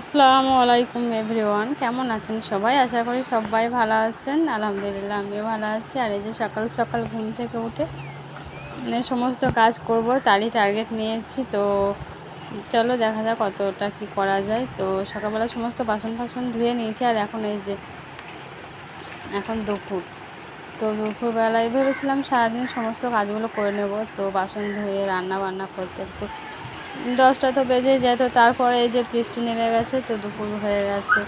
আসসালামু আলাইকুম এভরিওয়ান, কেমন আছেন সবাই? আশা করি সবাই ভালো আছেন। আলহামদুলিল্লাহ, আমিও ভালো আছি। আর এই যে সকাল সকাল ঘুম থেকে উঠে মানে সমস্ত কাজ করব, তারই টার্গেট নিয়েছি। তো চলো দেখা যাক কতটা কি করা যায়। তো সকালবেলা সমস্ত বাসন ফাসন ধুয়ে নিয়েছি। আর এখন এই যে, এখন দুপুর। তো দুপুরবেলায় ভেবেছিলাম সারাদিন সমস্ত কাজগুলো করে নেব। তো বাসন ধুয়ে রান্না বান্না করতে একটু দশটা তো বেজে যায়, তো তারপরে এই যে বৃষ্টি নেমে গেছে, তো দুপুর হয়ে গেছে।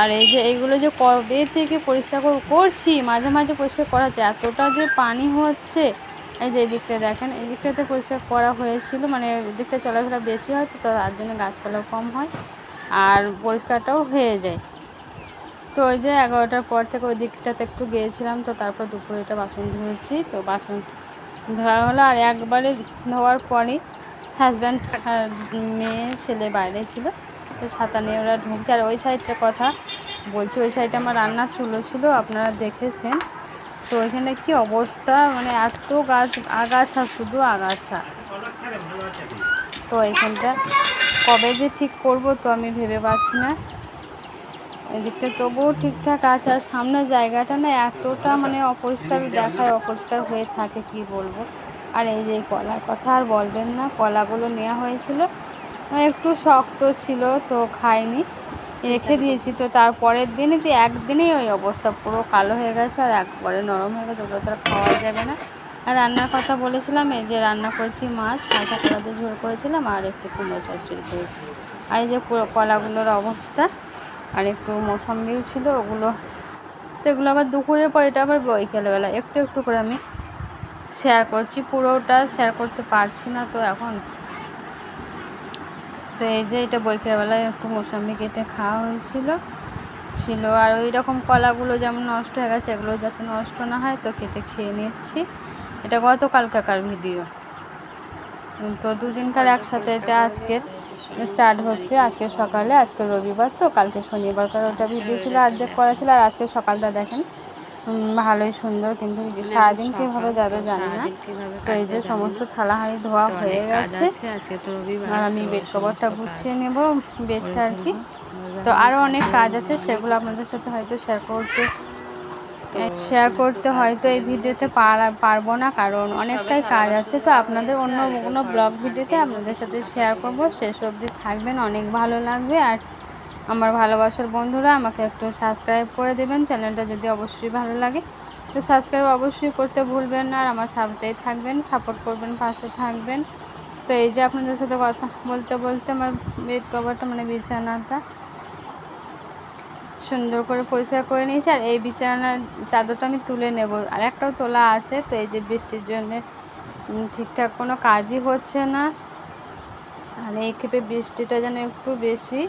আর এই যে এইগুলো যে কবে থেকে পরিষ্কার করছি, মাঝে মাঝে পরিষ্কার করা হচ্ছে এতটা যে পানি হচ্ছে, এই যে এই দিকটা দেখেন এই দিকটাতে পরিষ্কার করা হয়েছিল মানে এদিকটা চলাফেরা বেশি হয়, তো তার জন্য গাছপালাও কম হয়, আর পরিষ্কারটাও হয়ে যায়। তো ওই যে এগারোটার পর থেকে ওই দিকটাতে একটু গিয়েছিলাম, তো তারপর দুপুরে এটা বাসন ধুয়েছি, তো বাসন ধোয়া হলো, আর একবারে ধোয়ার পরই হাজব্যান্ড মেয়ে, ছেলে বাইরে ছিল। তো ছাতা নিয়ে ওরা ঢুকছে। আর ওই সাইডটার কথা বলছি, ওই সাইডে আমার রান্নার চুলো ছিল, আপনারা দেখেছেন। তো ওইখানে কি অবস্থা? মানে এত গাছ, আগাছা, শুধু আগাছা। তো এখানটা কবে যে ঠিক করব তো আমি ভেবে পাচ্ছি না। এদিকটা তবুও ঠিকঠাক আছে, আর সামনের জায়গাটা না এতটা মানে অপরিষ্কার দেখায়, অপরিষ্কার হয়ে থাকে, কি বলব? আর এই যে কলার কথা আর বলবেন না, কলাগুলো নেওয়া হয়েছিল। একটু শক্ত ছিল তো খাইনি, রেখে দিয়েছি তো তারপরের দিনই তো একদিনেই ওই অবস্থা পুরো কালো হয়ে গেছে আর একবারে নরম হয়ে গেছে ওগুলো তো আর খাওয়া যাবে না। আর রান্নার কথা বলেছিলাম, এই যে রান্না করেছি মাছ, কাঁচা কলাতে ঝোল করেছিলাম আর একটু কুমড়ো চচ্চড়ি করেছি। আর এই যে কলাগুলোর অবস্থা, আর একটু মৌসাম্বিও ছিল, ওগুলো, তো এগুলো আবার দুপুরের পর, এটা আবার বিকেলবেলা একটু একটু করে আমি শেয়ার করছি, পুরোটা শেয়ার করতে পারছি না তো এখন। তো এই যে এটা বৈকালবেলায় একটু মৌসাম্বি কেটে খাওয়া হয়েছিল, ছিল। আর ওই রকম কলাগুলো যেমন নষ্ট হয়ে গেছে, এগুলো যাতে নষ্ট না হয় তো কেটে খেয়ে নিচ্ছি। এটা গতকালকার ভিডিও। তো দুদিনকার একসাথে এটা আজকে স্টার্ট হচ্ছে, আজকে সকালে, আজকে রবিবার। তো কালকে শনিবারকার ওটা ভিডিও ছিল অর্ধেক করা ছিল, আর আজকে সকালটা দেখেন ভালোই সুন্দর কিন্তু সারাদিন কীভাবে যাবে জানি না। তো এই যে সমস্ত থালা হাঁড়ি ধোয়া হয়ে গেছে। আর আমি বেড কভারটা গুছিয়ে নেব বেডটা আর কি। তো আরও অনেক কাজ আছে সেগুলো আপনাদের সাথে হয়তো শেয়ার করতে শেয়ার করতে হয়তো এই ভিডিওতে পারব না কারণ অনেকটাই কাজ আছে। তো আপনাদের অন্য কোনো ব্লগ ভিডিওতে আপনাদের সাথে শেয়ার করব। শেষ অবধি থাকবেন অনেক ভালো লাগবে। আর আমার ভালোবাসার বন্ধুরা, আমাকে একটু সাবস্ক্রাইব করে দেবেন। চ্যানেলটা যদি অবশ্যই ভালো লাগে, তো সাবস্ক্রাইব অবশ্যই করতে ভুলবেন না। আর আমার সাথেই থাকবেন সাপোর্ট করবেন, পাশে থাকবেন। তো এই যে আপনাদের সাথে কথা বলতে বলতে আমার বেড কভারটা মানে বিছানাটা সুন্দর করে পরিষ্কার করে নিয়েছি। আর এই বিছানার চাদরটা আমি তুলে নেব। আর একটাও তোলা আছে। তো এই যে বৃষ্টির জন্যে ঠিকঠাক কোনো কাজই হচ্ছে না। আর এই ক্ষেপে বৃষ্টিটা যেন একটু বেশি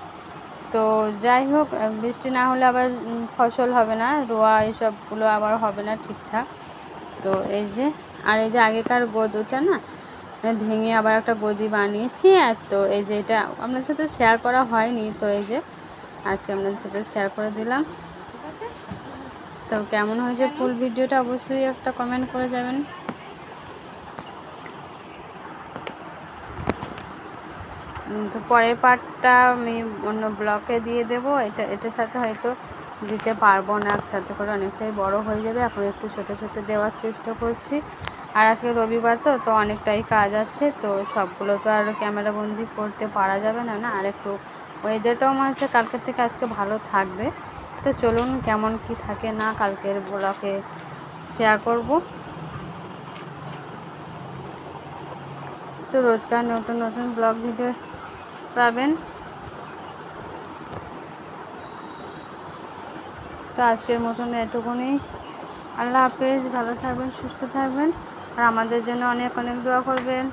তো যাই হোক বৃষ্টি না হলে আবার ফসল হবে না রোয়া এইসবগুলো আবার হবে না ঠিকঠাক। তো এই যে আর এই যে আগেকার গদুটা না ভেঙে আবার একটা গদি বানিয়েছি আর তো এই যে এটা আপনার সাথে শেয়ার করা হয়নি তো এই যে আজকে আপনাদের সাথে শেয়ার করে দিলাম। তো কেমন হয়েছে ফুল ভিডিওটা অবশ্যই একটা কমেন্ট করে যাবেন। তো পরের পার্টটা আমি অন্য ব্লকে দিয়ে দেব। এটা, এটার সাথে হয়তো দিতে পারব না, একসাথে করে অনেকটাই বড় হয়ে যাবে। এখন একটু ছোটো ছোটো দেওয়ার চেষ্টা করছি। আর আজকে রবিবার তো তো অনেকটাই কাজ আছে, তো সবগুলো তো আর ক্যামেরাবন্দি করতে পারা যাবে না না? আর একটু ওয়েদারটাও মনে হচ্ছে কালকের থেকে আজকে ভালো থাকবে। তো চলুন কেমন কি থাকে না কালকের ব্লকে শেয়ার করব। তো রোজকার নতুন নতুন ব্লগ ভিডিও পাবেন। তো আজকের মতন এটুকুনি। আল্লাহ হাফেজ, ভালো থাকবেন, সুস্থ থাকবেন। আর আমাদের জন্য অনেক অনেক দোয়া করবেন।